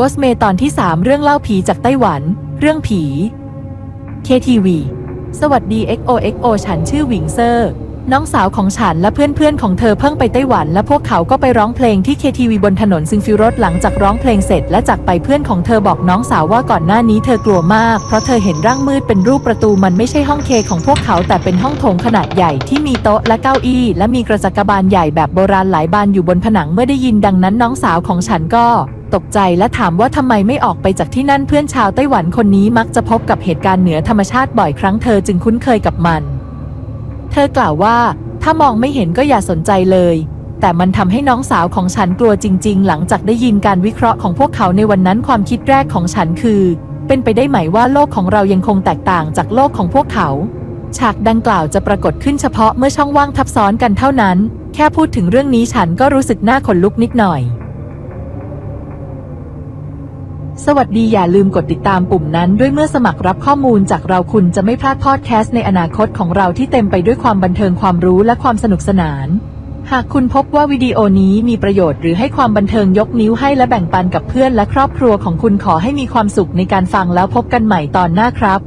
โกสเมตอนที่ 3 เรื่องเล่าผีจากไต้หวัน เรื่องผี KTV สวัสดี XOXO ฉันชื่อหวิงเซอร์ น้องสาวของฉันและเพื่อนๆของเธอเพิ่งไปไต้หวัน และพวกเขาก็ไปร้องเพลงที่ KTV บนถนนซิงฟิวรถหลังจากร้องเพลงเสร็จ และจากไปเพื่อนของเธอบอกน้องสาวว่าก่อนหน้านี้เธอกลัวมาก เพราะเธอเห็นร่างมืดเป็นรูปประตูมันไม่ใช่ห้องเคของพวกเขาแต่เป็นห้องโถงขนาดใหญ่ที่มีโต๊ะและเก้าอี้ และมีกระจกบาลใหญ่แบบโบราณหลายบานอยู่บนผนังเมื่อได้ยินดังนั้นน้องสาวของฉันก็ตกใจและถามว่าทำไมไม่ออกไปจากที่นั่นเพื่อนชาวไต้หวันคนนี้มักจะพบกับเหตุการณ์เหนือธรรมชาติบ่อยครั้งเธอจึงคุ้นเคยกับมัน เธอกล่าวว่าถ้ามองไม่เห็นก็อย่าสนใจเลย แต่มันทำให้น้องสาวของฉันกลัวจริง ๆ หลังจากได้ยินการวิเคราะห์ของพวกเขาในวันนั้นความคิดแรกของฉันคือ เป็นไปได้ไหมว่าโลกของเรายังคงแตกต่างจากโลกของพวกเขา ฉากดังกล่าวจะปรากฏขึ้นเฉพาะเมื่อช่องว่างทับซ้อนกันเท่านั้น แค่พูดถึงเรื่องนี้ฉันก็รู้สึกหน้าขนลุกนิดหน่อย สวัสดีอย่าลืมกดติดตามปุ่มนั้นด้วยเมื่อสมัครรับข้อมูลจากเราคุณจะไม่พลาดพอดแคสต์ในอนาคตของเราที่เต็มไปด้วยความบันเทิงความรู้และความสนุกสนาน หากคุณพบว่าวิดีโอนี้มีประโยชน์หรือให้ความบันเทิงยกนิ้วให้และแบ่งปันกับเพื่อนและครอบครัวของคุณขอให้มีความสุขในการฟังแล้วพบกันใหม่ตอนหน้าครับ